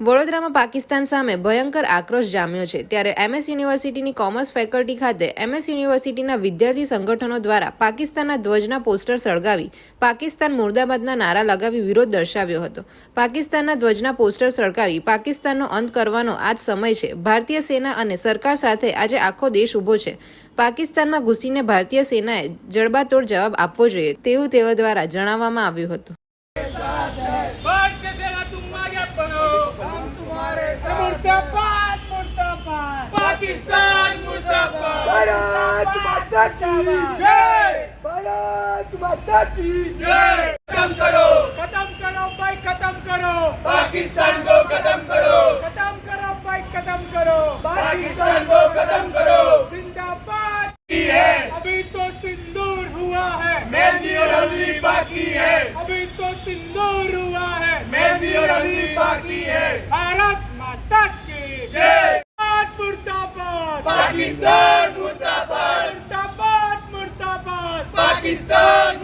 વડોદરામાં પાકિસ્તાન સામે ભયંકર આક્રોશ જામ્યો છે. ત્યારે એમએસ યુનિવર્સિટીની કોમર્સ ફેકલ્ટી ખાતે એમએસ યુનિવર્સિટીના વિદ્યાર્થી સંગઠનો દ્વારા પાકિસ્તાનના ધ્વજના પોસ્ટર સળગાવી પાકિસ્તાન મુર્દાબાદના નારા લગાવી વિરોધ દર્શાવ્યો હતો. પાકિસ્તાનના ધ્વજના પોસ્ટર સળગાવી પાકિસ્તાનનો અંત કરવાનો આજ સમય છે. ભારતીય સેના અને સરકાર સાથે આજે આખો દેશ ઊભો છે. પાકિસ્તાનમાં ઘૂસીને ભારતીય સેનાએ જડબાતોડ જવાબ આપવો જોઈએ તેવું તેઓ દ્વારા જણાવવામાં આવ્યું હતું. माता की जय। भारत माता की जय। खत्म करो। खत्म करो भाई खत्म करो। पाकिस्तान को खत्म करो। खत्म करो भाई खत्म करो। पाकिस्तान को खत्म करो। जिंदाबाद। की है। अभी तो सिंदूर हुआ है। मेहंदी और हल्दी बाकी है। अभी तो सिंदूर हुआ है। मेहंदी और हल्दी बाकी है। भारत माता की जय। मुर्दाबाद। पाकिस्तान। पाकिस्तान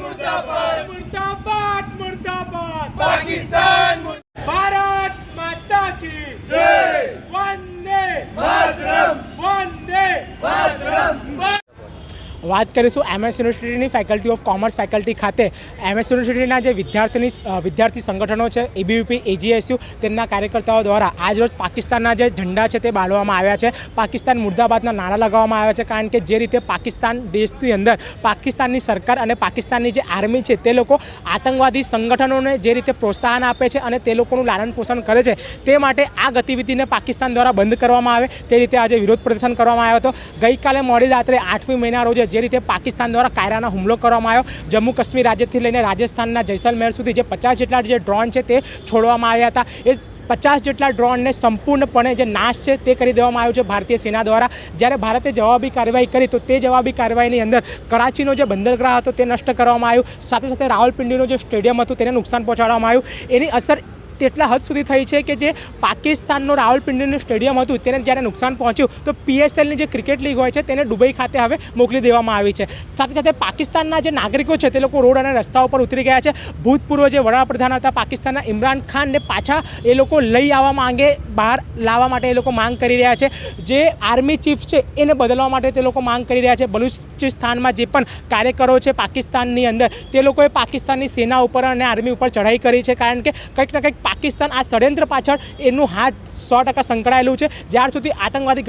વાત કરીશું એમએસ યુનિવર્સિટીની ફેકલ્ટી ઓફ કોમર્સ ફેકલ્ટી ખાતે. એમએસ યુનિવર્સિટીના જે વિદ્યાર્થીની વિદ્યાર્થી સંગઠનો છે એબીયુપી એજીએસયુ તેમના કાર્યકર્તાઓ દ્વારા આજરોજ પાકિસ્તાનના જે ઝંડા છે તે બાળવામાં આવ્યા છે. પાકિસ્તાન મુર્દાબાદના નાણાં લગાવવામાં આવ્યા છે, કારણ કે જે રીતે પાકિસ્તાન દેશની અંદર પાકિસ્તાનની સરકાર અને પાકિસ્તાનની જે આર્મી છે તે લોકો આતંકવાદી સંગઠનોને જે રીતે પ્રોત્સાહન આપે છે અને તે લોકોનું લાલન પોષણ કરે છે, તે માટે આ ગતિવિધિને પાકિસ્તાન દ્વારા બંધ કરવામાં આવે. તે રીતે આજે વિરોધ પ્રદર્શન કરવામાં આવ્યો હતો. ગઈકાલે મોડી રાત્રે આઠમી મહિના રોજે જે રીતે પાકિસ્તાન દ્વારા કાયરાનો હુમલો કરવામાં આવ્યો. જમ્મુ કાશ્મીર રાજ્યથી લઈને રાજસ્થાનના જૈસલમેર સુધી જે પચાસ જેટલા જે ડ્રોન છે તે છોડવામાં આવ્યા હતા. એ પચાસ જેટલા ડ્રોનને સંપૂર્ણપણે જે નાશ છે તે કરી દેવામાં આવ્યો છે ભારતીય સેના દ્વારા. જ્યારે ભારતે જવાબી કાર્યવાહી કરી તો તે જવાબી કાર્યવાહીની અંદર કરાચીનો જે બંદરગાહ હતો તે નષ્ટ કરવામાં આવ્યું. સાથે સાથે રાવલપિંડીનું જે સ્ટેડિયમ હતું તેને નુકસાન પહોંચાડવામાં આવ્યું. એની અસર તેટલા હદ સુધી થઈ છે કે જે પાકિસ્તાનનું રાવલપિંડીનું સ્ટેડિયમ હતું, તેને જ્યારે નુકસાન પહોંચ્યું, તો પીએસએલની જે ક્રિકેટ લીગ હોય છે, તેને દુબઈ ખાતે હવે મોકલી દેવામાં આવી છે. સાથે સાથે પાકિસ્તાનના જે નાગરિકો છે, તે લોકો રોડ અને રસ્તાઓ પર ઉતરી ગયા છે. ભૂતપૂર્વ જે વડાપ્રધાન હતા, પાકિસ્તાનના ઇમરાન ખાનને પાછા એ લોકો લઈ આવવા માંગે, બહાર લાવવા માટે એ લોકો માંગ કરી રહ્યા છે. જે આર્મી ચીફ છે, એને બદલવા માટે તે લોકો માંગ કરી રહ્યા છે. બલુચિસ્તાનમાં જે પણ કાર્યકરો છે, પાકિસ્તાનની અંદર, તે લોકોએ પાકિસ્તાનની સેના ઉપર અને આર્મી ઉપર ચઢાઈ કરી છે, કારણ કે કંઈક ને કંઈક પાકિસ્તાન આ ષડયંત્ર પાછળ એનું હાથ સો ટકા સંકળાયેલું છે. જ્યાર સુધી આતંકવાદી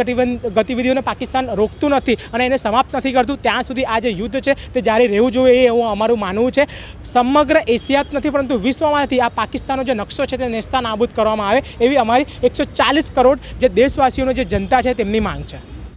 ગતિવિધિઓને પાકિસ્તાન રોકતું નથી અને એને સમાપ્ત નથી કરતું, ત્યાં સુધી આ જે યુદ્ધ છે તે જારી રહેવું જોઈએ એ એવું અમારું માનવું છે. સમગ્ર એશિયા નથી, પરંતુ વિશ્વમાંથી આ પાકિસ્તાનનો જે નકશો છે તે નેસ્તા નાબૂદ કરવામાં આવે એવી અમારી એકસો કરોડ જે દેશવાસીઓનો જે જનતા છે તેમની માંગ છે.